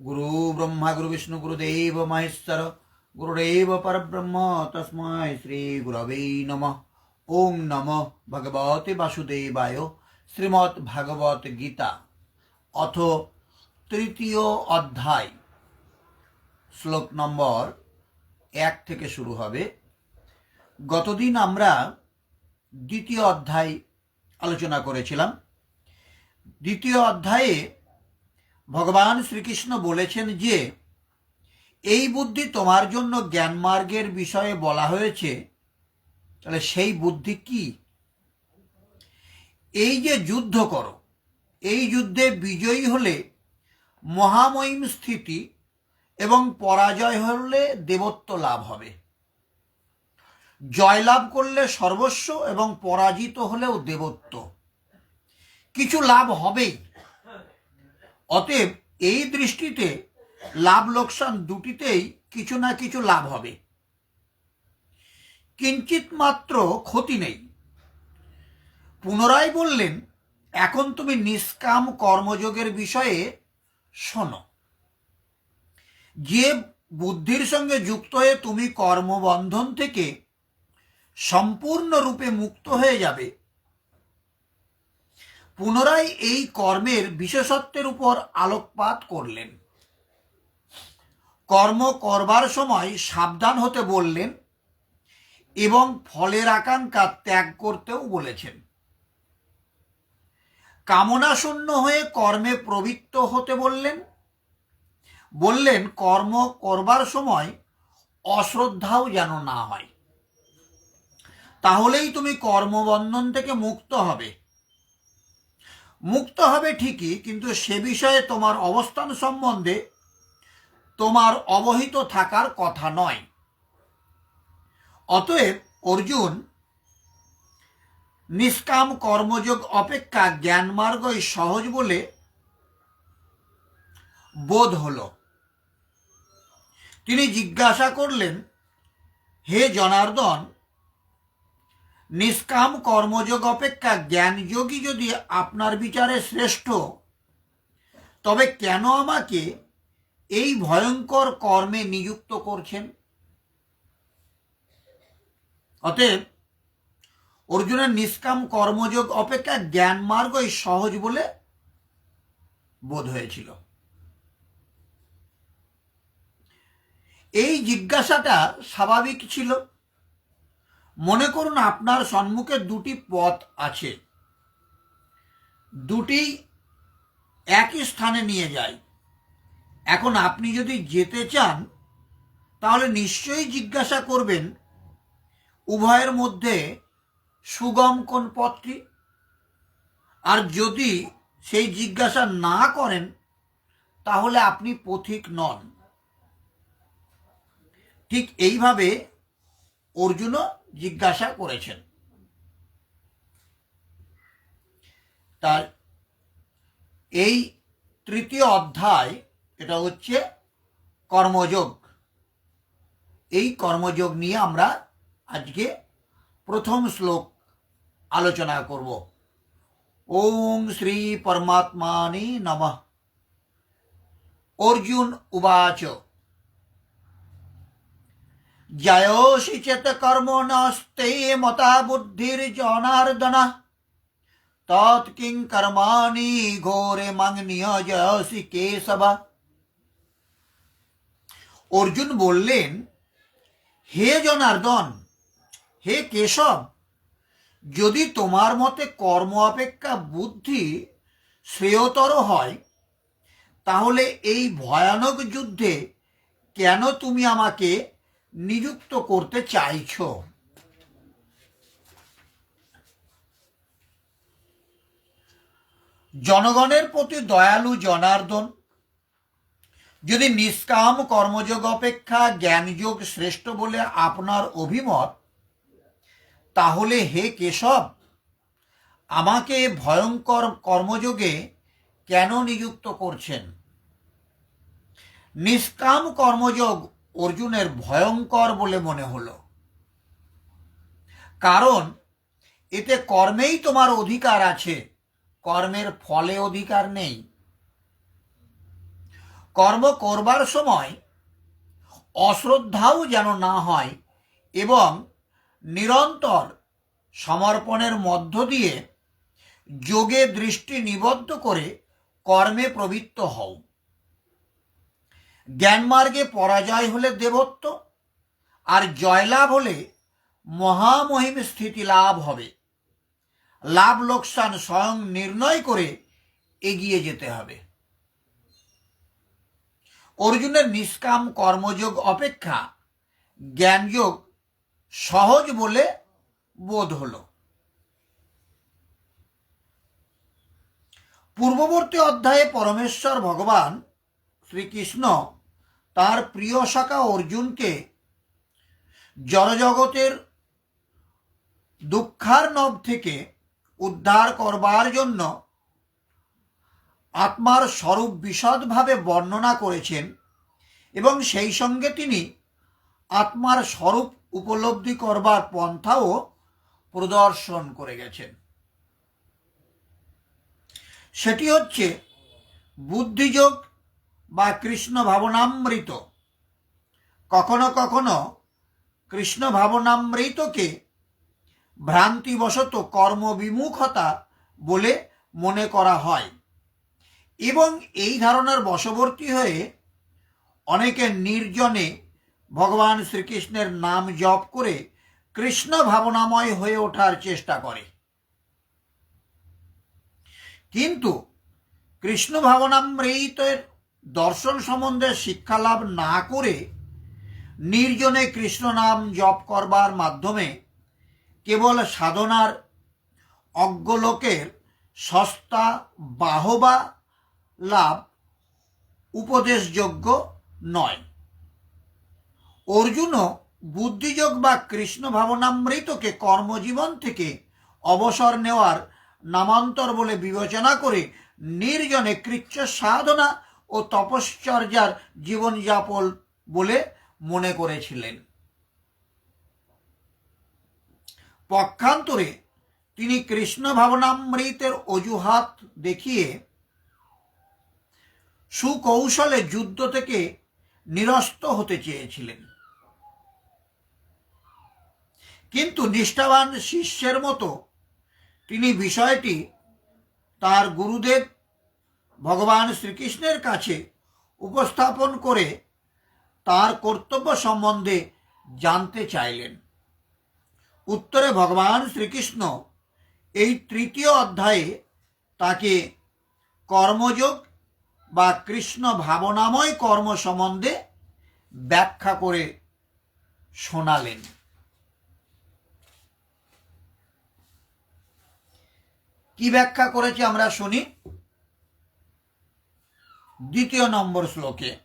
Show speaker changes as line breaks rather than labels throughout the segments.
গুরু ব্রহ্মা গুরু বিষ্ণু গুরুদেব মহেশ্বর গুরুদেব পরব্রহ্ম তস্মৈ শ্রী গুরবে নম ওম নম ভগবতে বাসুদেবায় শ্রীমৎ ভাগবত গীতা অথ তৃতীয় অধ্যায় শ্লোক নম্বর এক থেকে শুরু হবে। গতদিন আমরা দ্বিতীয় অধ্যায় আলোচনা করেছিলাম। দ্বিতীয় অধ্যায়ে ভগবান শ্রীকৃষ্ণ বলেছেন যে, এই বুদ্ধি তোমার জন্য জ্ঞান মার্গের বিষয়ে বলা হয়েছে। তাহলে সেই বুদ্ধি কি? এই যে যুদ্ধ করো, এই যুদ্ধে বিজয়ী হলে মহামহিম স্থিতি এবং পরাজয় হলে দেবত্ব লাভ হবে। জয়লাভ করলে সর্বস্ব এবং পরাজিত হলেও দেবত্ব। কিছু লাভ হবেই। অতএব এই দৃষ্টিতে লাভ লোকসান দুটিতেই কিছু না কিছু লাভ হবে। কিঞ্চিত মাত্র ক্ষতি নেই। পুনরায় বললেন, এখন তুমি নিষ্কাম কর্মযোগের বিষয়ে শোনো। যে বুদ্ধির সঙ্গে যুক্ত হয়ে তুমি কর্মবন্ধন থেকে সম্পূর্ণরূপে মুক্ত হয়ে যাবে পুনরায় এই কর্মের বিশেষত্বের উপর আলোকপাত করলেন। কর্ম করবার সময় সাবধান হতে বললেন এবং ফলের আকাঙ্ক্ষা ত্যাগ করতেও বলেছেন। কামনা শূন্য হয়ে কর্মে প্রবৃত্ত হতে বললেন। বললেন, কর্ম করবার সময় অশ্রদ্ধাও যেন না হয়। তাহলেই তুমি কর্মবন্ধন থেকে মুক্ত হবে। মুক্ত হবে ঠিকই, কিন্তু সে বিষয়ে তোমার অবস্থান সম্বন্ধে তোমার অবহিত থাকার কথা নয়। অতএব অর্জুন, নিষ্কাম কর্মযোগ অপেক্ষা জ্ঞান মার্গই সহজ বলে বোধ হল। তিনি জিজ্ঞাসা করলেন, হে জনার্দন নিষ্কাম কর্মযোগ অপেক্ষা জ্ঞানযোগী যদি আপনার বিচারে শ্রেষ্ঠ, তবে কেন আমাকে এই ভয়ঙ্কর কর্মে নিযুক্ত করছেন? অতএব অর্জুনের নিষ্কাম কর্মযোগ অপেক্ষা জ্ঞান মার্গই সহজ বলে বোধ হয়েছিল। এই জিজ্ঞাসাটা স্বাভাবিক ছিল। মনে করুন আপনার সম্মুখে দুটি পথ আছে। দুটি একই স্থানে নিয়ে যায়। এখন আপনি যদি যেতে চান, তাহলে নিশ্চয়ই জিজ্ঞাসা করবেন, উভয়ের মধ্যে সুগম কোন পথটি? আর যদি সেই জিজ্ঞাসা না করেন, তাহলে আপনি পথিক নন। ঠিক এইভাবে অর্জুনও জিজ্ঞাসা করেছেন। তার এই তৃতীয় অধ্যায়, এটা হচ্ছে কর্মযোগ। এই কর্মযোগ নিয়ে আমরা আজকে প্রথম শ্লোক আলোচনা করব। ওম শ্রী পরমাত্মানি নম। অর্জুন উবাচ। জয়োষি চেত কর্ম নস্তে মতা বুদ্ধির জনার্দন তৎকিং কর্মাণি ঘোরে মাং নিয়োজয়সি কেশব অর্জুন বললেন হে জনার্দন হে কেশব যদি তোমার মতে কর্ম অপেক্ষা বুদ্ধি শ্রেয়তর হয়, তাহলে এই ভয়ানক যুদ্ধে কেন তুমি আমাকে নিযুক্ত করতে চাইছ। জনগণের প্রতি দয়ালু জনার্দন, যদি নিষ্কাম কর্মযোগ অপেক্ষা জ্ঞানযোগ শ্রেষ্ঠ বলে আপনার অভিমত, তাহলে হে কেশব, আমাকে ভয়ঙ্কর কর্মযোগে কেন নিযুক্ত করছেন? নিষ্কাম কর্মযোগ অর্জুনের ভয়ঙ্কর বলে মনে হলো। কারণ এতে কর্মেই তোমার অধিকার আছে, কর্মের ফলে অধিকার নেই। কর্ম করবার সময় অশ্রদ্ধাও যেন না হয় এবং নিরন্তর সমর্পণের মধ্য দিয়ে যোগে দৃষ্টি নিবদ্ধ করে কর্মে প্রবৃত্ত হও। জ্ঞানমার্গে পরাজয় হলে দেবত্ব, আর জয়লাভ হলে মহামহিম স্থিতি লাভ হবে। লাভ লোকসান স্বয়ং নির্ণয় করে এগিয়ে যেতে হবে। অর্জুনের নিষ্কাম কর্মযোগ অপেক্ষা জ্ঞানযোগ সহজ বলে বোধ হল। পূর্ববর্তী অধ্যায়ে পরমেশ্বর ভগবান শ্রীকৃষ্ণ তার প্রিয় শাখা অর্জুনকে জড়জগতের দুঃখার্ণব থেকে উদ্ধার করবার জন্য আত্মার স্বরূপ বিশদভাবে বর্ণনা করেছেন এবং সেই সঙ্গে তিনি আত্মার স্বরূপ উপলব্ধি করবার পন্থাও প্রদর্শন করে গেছেন। সেটি হচ্ছে বুদ্ধিযোগ বা কৃষ্ণ ভাবনামৃত। কখনো কখনো কৃষ্ণ ভাবনামৃতকে ভ্রান্তিবশত কর্মবিমুখতা বলে মনে করা হয়। এবং এই ধারণার বশবর্তী হয়ে অনেকে নির্জনে ভগবান শ্রীকৃষ্ণের নাম জপ করে কৃষ্ণ ভাবনাময় হয়ে ওঠার চেষ্টা করে। কিন্তু কৃষ্ণ ভাবনামৃতের দর্শন সম্বন্ধে শিক্ষা লাভ না করে নির্জনে কৃষ্ণ নাম জপ করবার মাধ্যমে কেবল সাধনার অজ্ঞলোকের সস্তা বাহবা লাভ উপদেশযোগ্য নয়। অর্জুনও বুদ্ধিযোগ বা কৃষ্ণ ভাবনামৃতকে কর্মজীবন থেকে অবসর নেওয়ার নামান্তর বলে বিবেচনা করে নির্জনে কৃচ্ছ সাধনা ও তপশ্চর্যার জীবনযাপন বলে মনে করেছিলেন। পক্ষান্তরে তিনি কৃষ্ণ ভাবনামৃতের অজুহাত দেখিয়ে সুকৌশলে যুদ্ধ থেকে নিরস্ত হতে চেয়েছিলেন। কিন্তু নিষ্ঠাবান শিষ্যের মতো তিনি বিষয়টি তার গুরুদেব ভগবান শ্রীকৃষ্ণের কাছে উপস্থাপন করে তার কর্তব্য সম্বন্ধে জানতে চাইলেন। উত্তরে ভগবান শ্রীকৃষ্ণ এই তৃতীয় অধ্যায়ে তাকে কর্মযোগ বা কৃষ্ণ ভাবনাময় কর্ম সম্বন্ধে ব্যাখ্যা করে শোনালেন। কি ব্যাখ্যা করেছে আমরা শুনি? দ্বিতীয় নম্বর শ্লোকে।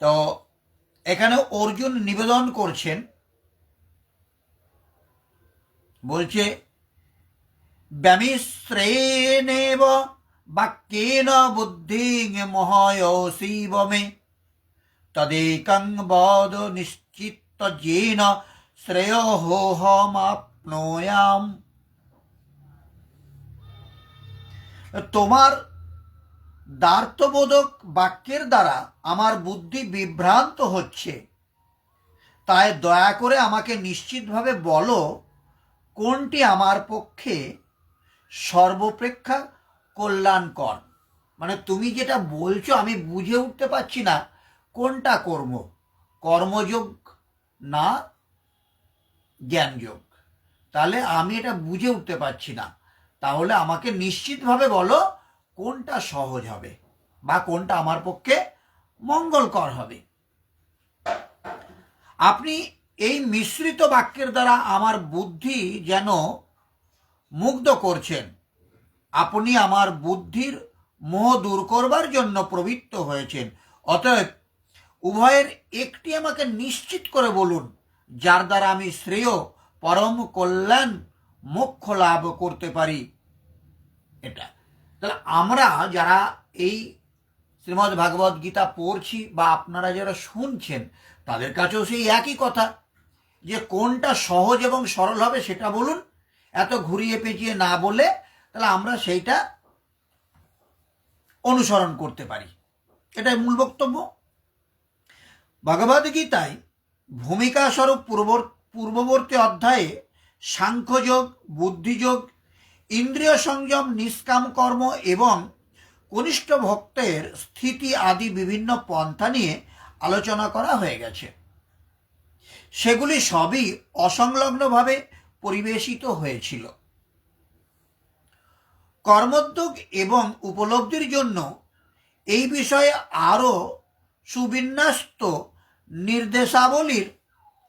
তো এখানে অর্জুন নিবেদন করছেন, বলছে, ব্যামিশ্রেণেব বাক্যেন বুদ্ধি মহয়সীব মে, তদেকং বদ নিশ্চিত যেন শ্রেয়োহমাপ্নোয়াম তোমার দ্বার্থবোধক বাক্যের দ্বারা আমার বুদ্ধি বিভ্রান্ত হচ্ছে। তাই দয়া করে আমাকে নিশ্চিতভাবে বলো, কোনটি আমার পক্ষে সর্বপ্রেক্ষা কল্যাণকর? মানে তুমি যেটা বলছো, আমি বুঝে উঠতে পারছি না, কোনটা কর্ম? কর্মযোগ না জ্ঞানযোগ? তাহলে আমি এটা বুঝে উঠতে পারছি না। তাহলে আমাকে নিশ্চিতভাবে বলো কোনটা সহজ হবে বা কোনটা আমার পক্ষে মঙ্গলকর হবে। আপনি এই মিশ্রিত বাক্যের দ্বারা আমার বুদ্ধি যেন মুগ্ধ করছেন। আপনি আমার বুদ্ধির মোহ দূর করবার জন্য প্রবৃত্ত হয়েছেন। অতএব উভয়ের একটি আমাকে নিশ্চিত করে বলুন, যার দ্বারা আমি শ্রেয়, পরম কল্যাণ মোক্ষ লাভ করতে পারি। এটা। তাহলে আমরা যারা এই শ্রীমদ্ ভাগবত গীতা পড়ছি বা আপনারা যারা শুনছেন, তাদের কাছেও সেই একই কথা, যে কোনটা সহজ এবং সরল হবে সেটা বলুন। এত ঘুরিয়ে পেঁচিয়ে না বলে তাহলে আমরা সেইটা অনুসরণ করতে পারি। এটাই মূল বক্তব্য। ভগবদ গীতায় ভূমিকা স্বরূপ পূর্ব পূর্ববর্তী অধ্যায়ে সাংখ্যযোগ, বুদ্ধিযোগ ইন্দ্রিয় সংযম নিষ্কাম কর্ম এবং কনিষ্ঠ ভক্তের স্থিতি আদি বিভিন্ন পন্থা নিয়ে আলোচনা করা হয়ে গেছে। সেগুলি সবই অসংলগ্নভাবে পরিবেশিত হয়েছিল। কর্মোদ্যোগ এবং উপলব্ধির জন্য এই বিষয়ে আরও সুবিন্যস্ত নির্দেশাবলীর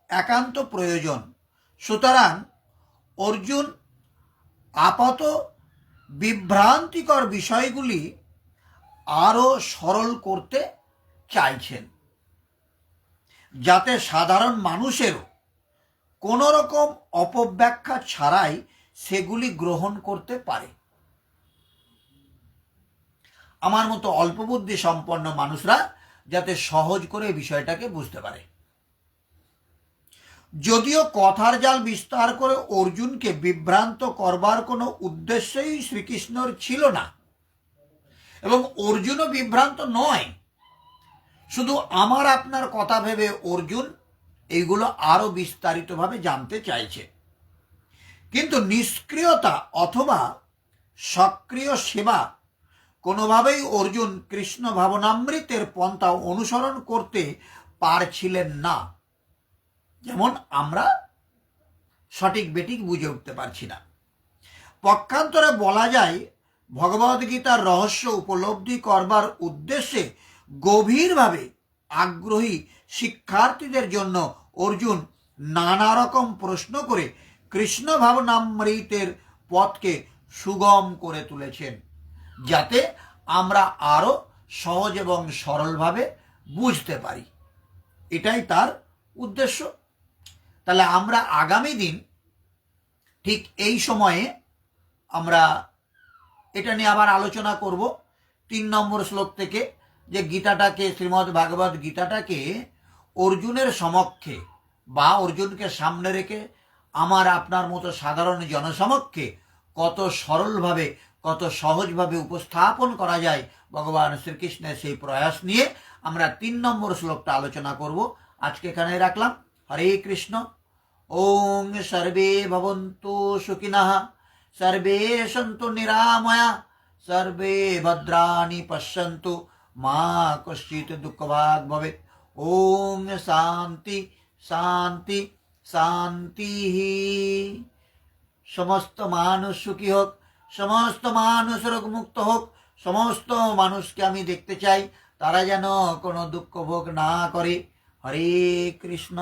একান্ত প্রয়োজন। সুতরাং অর্জুন আপাত বিভ্রান্তিকর বিষয়গুলি আরও সরল করতে চাইছেন। যাতে সাধারণ মানুষেরও কোনো রকম অপব্যাখ্যা ছাড়াই সেগুলি গ্রহণ করতে পারে। আমার মতো অল্প বুদ্ধি সম্পন্ন মানুষরা যাতে সহজ করে বিষয়টাকে বুঝতে পারে। যদিও কথার জাল বিস্তার করে অর্জুনকে বিভ্রান্ত করবার কোনো উদ্দেশ্যই শ্রীকৃষ্ণর ছিল না। এবং অর্জুনও বিভ্রান্ত নয়। শুধু আমার আপনার কথা ভেবে অর্জুন এইগুলো আরও বিস্তারিতভাবে জানতে চাইছে। কিন্তু নিষ্ক্রিয়তা অথবা সক্রিয় সেবা কোনোভাবেই অর্জুন কৃষ্ণ ভাবনামৃতের পন্থা অনুসরণ করতে পারছিলেন না। যেমন আমরা সঠিক বেঠিক বুঝে উঠতে পারছি না। পক্ষান্তরে বলা যায় ভগবদ্গীতার রহস্য উপলব্ধি করবার উদ্দেশ্যে গভীরভাবে আগ্রহী শিক্ষার্থীদের জন্য অর্জুন নানা রকম প্রশ্ন করে কৃষ্ণ ভাবনামৃতের পথকে সুগম করে তুলেছেন, যাতে আমরা আরও সহজ এবং সরলভাবে বুঝতে পারি। এটাই তার উদ্দেশ্য। তাহলে আমরা আগামী দিন ঠিক এই সময়ে আমরা এটা নিয়ে আবার আলোচনা করব। তিন নম্বর শ্লোক থেকে যে গীতাটাকে, শ্রীমদ্ ভাগবত গীতাটাকে অর্জুনের সমক্ষে বা অর্জুনকে সামনে রেখে আমার, আপনার মতো সাধারণ জনসমক্ষে কত সরলভাবে, কত সহজভাবে উপস্থাপন করা যায় ভগবান শ্রীকৃষ্ণের সেই প্রয়াস নিয়ে আমরা তিন নম্বর শ্লোকটা আলোচনা করব। আজকে এখানে রাখলাম। হরে কৃষ্ণ। ওং সর্বে ভবন্তু সুখিনঃ। সর্বে সন্তু নিরাময়া। সর্বে ভদ্রাণি পশ্যন্তু। মা কশ্চিৎ দুঃখভাগ ভবেৎ। ওং শান্তি শান্তি শান্তি। সমস্ত মানুষ সুখী হোক, সমস্ত মানুষ রোগ মুক্ত হোক, সমস্ত মানুষকে আমি দেখতে চাই। তারা যেন কোনো দুঃখ ভোগ না করে। হরে কৃষ্ণ।